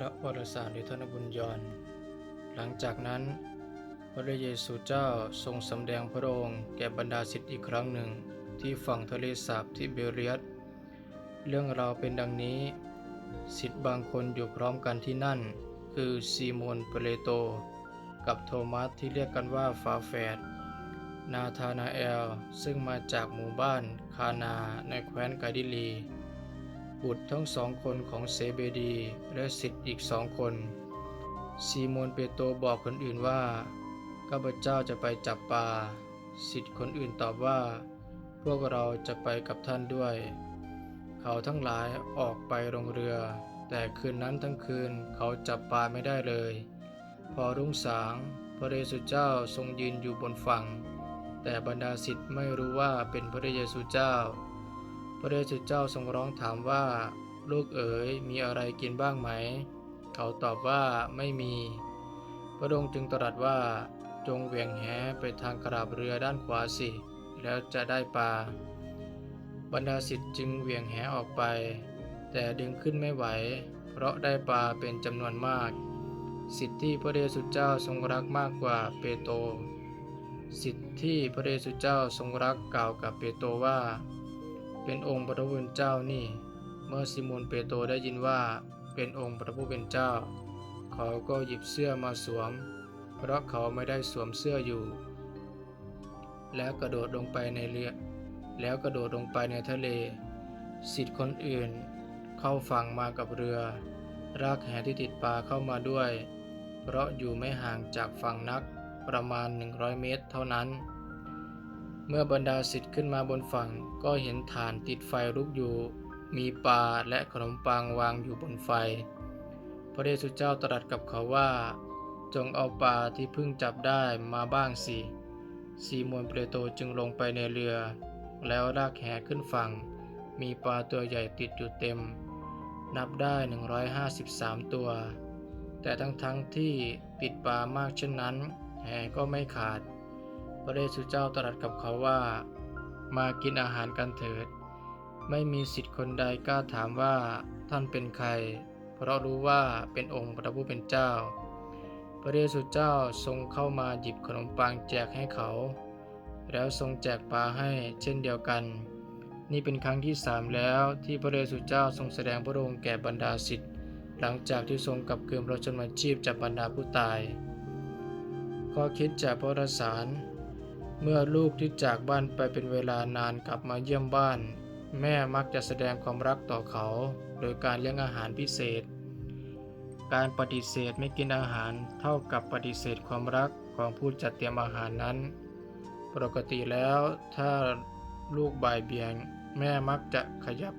และวารสารโดยท่านบุญยอนหลังจากนั้น พระเยซูเจ้าทรงสำแดงพระองค์แก่บรรดาศิษย์อีกครั้งหนึ่งที่ฝั่งทะเลสาบที่เบเรียสเรื่องราวเป็นดังนี้ศิษย์บางคนอยู่พร้อมกันที่นั่น คือซีโมนเปเลโต กับโทมัสที่เรียกกันว่าฝาแฝดนาธานาเอลซึ่งมาจากหมู่บ้านคานาในแคว้นกาดิลี บุตรทั้งสองคนของเซเบดีและศิษย์อีกสองคน ซีโมนเปโตรบอกคนอื่นว่าข้าพเจ้าจะไปจับปลาศิษย์คนอื่นตอบว่า พวกเราจะไปกับท่านด้วย เขาทั้งหลายออกไปลงเรือ แต่คืนนั้นทั้งคืนเขาจับปลาไม่ได้เลย พอรุ่งสาง พระเยซูเจ้าทรงยืนอยู่บนฝั่ง แต่บรรดาศิษย์ไม่รู้ว่าเป็นพระเยซูเจ้า พระเยซูเจ้าทรงร้องถามว่า ลูกเอ๋ยมีอะไรกินบ้างไหม เขาตอบว่าไม่มี พระองค์จึงตรัสว่า จงเหวี่ยงแหไปทางกราบเรือด้านขวาสิ แล้วจะได้ปลาบรรดาศิษย์จึงเหวี่ยงแหออกไป แต่ดึงขึ้นไม่ไหว เพราะได้ปลาเป็นจำนวนมาก สิทธิที่พระเยซูเจ้าทรงรักมากกว่าเปโตรสิทธิที่พระเยซูเจ้าทรงรักกล่าวกับเปโตรว่า เป็นองค์พระผู้เป็นเจ้านี่ เมื่อซิโมนเปโตรได้ยินว่าเป็นองค์พระผู้เป็นเจ้า เขาก็หยิบเสื้อมาสวม เพราะเขาไม่ได้สวมเสื้ออยู่ แล้วกระโดดลงไปในเรือ แล้วกระโดดลงไปในทะเลสิทธิ์คนอื่น เข้าฝั่งมากับเรือ รากแหที่ติดปลาเข้ามาด้วย เพราะอยู่ไม่ห่างจากฝั่งนักประมาณ 100 เมตรเท่านั้น เมื่อบรรดาสิทธิ์ขึ้นมาบนฝั่ง ก็เห็นฐานติดไฟลุกอยู่ มีปลาและขนมปังวางอยู่บนไฟ พระเยซูเจ้าตรัสกับเขาว่า จงเอาปลาที่เพิ่งจับได้มาบ้างสิซีโมนเปโตรจึงลงไปในเรือ แล้วลากแหขึ้นฝั่ง มีปลาตัวใหญ่ติดอยู่เต็ม นับได้ 153 ตัว แต่ทั้งๆทที่ติดปลามากเช่นนั้น แหก็ไม่ขาด พระเยซูเจ้าตรัสกับเขาว่า มากินอาหารกันเถิด ไม่มีสิทธิ์คนใดกล้าถามว่าท่านเป็นใคร เพราะรู้ว่าเป็นองค์พระผู้เป็นเจ้า พระเยซูเจ้าทรงเข้ามาหยิบขนมปังแจกให้เขา แล้วทรงแจกปลาให้เช่นเดียวกัน นี่เป็นครั้งที่สามแล้วที่พระเยซูเจ้าทรงแสดงพระองค์แก่บรรดาศิษย์หลังจากที่ทรงกลับคืนพระชนมาชีพจากบรรดาผู้ตาย ข้อคิดจากพระรสาร เมื่อลูกที่จากบ้านไปเป็นเวลานานกลับมาเยี่ยมบ้าน แม่มักจะแสดงความรักต่อเขา โดยการเลี้ยงอาหารพิเศษ การปฏิเสธไม่กินอาหารเท่ากับปฏิเสธความรักของผู้จัดเตรียมอาหารนั้น ปกติแล้วถ้าลูกบ่ายเบียง แม่มักจะขยับ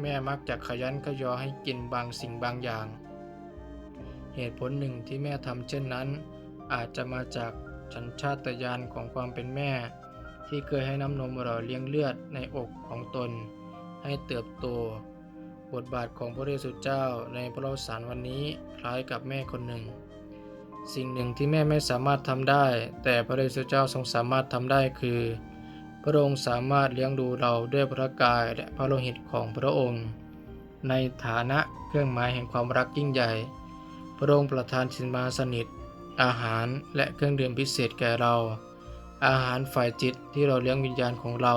แม่มักจะขยันขยอให้กินบางสิ่งบางอย่าง เหตุผลหนึ่งที่แม่ทำเช่นนั้น อาจจะมาจาก สัญชาตญาณของความเป็นแม่ ที่เคยให้น้ำนมหล่อเลี้ยงเลือดในอกของตน ให้เติบโต บทบาทของพระเยซูเจ้าในพระโลสารวันนี้คล้ายกับแม่คนหนึ่ง สิ่งหนึ่งที่แม่ไม่สามารถทำได้ แต่พระเยซูเจ้าทรงสามารถทำได้คือ พระองค์สามารถเลี้ยงดูเราด้วยพระกายและพระโลหิตของพระองค์ ในฐานะเครื่องหมายแห่งความรักยิ่งใหญ่ พระองค์ประทานสินมาสนิท อาหารและเครื่องดื่มพิเศษแก่เรา อาหารฝ่ายจิตที่เราเลี้ยงวิญญาณของเรา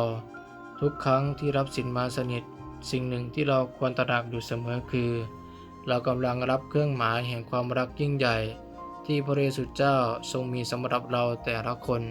ทุกครั้งที่รับสินมาสนิท สิ่งหนึ่งที่เราควรตระหนักอยู่เสมอคือ เรากำลังรับเครื่องหมายแห่งความรักยิ่งใหญ่ ที่พระเยซูเจ้าทรงมีสำหรับเราแต่ละคน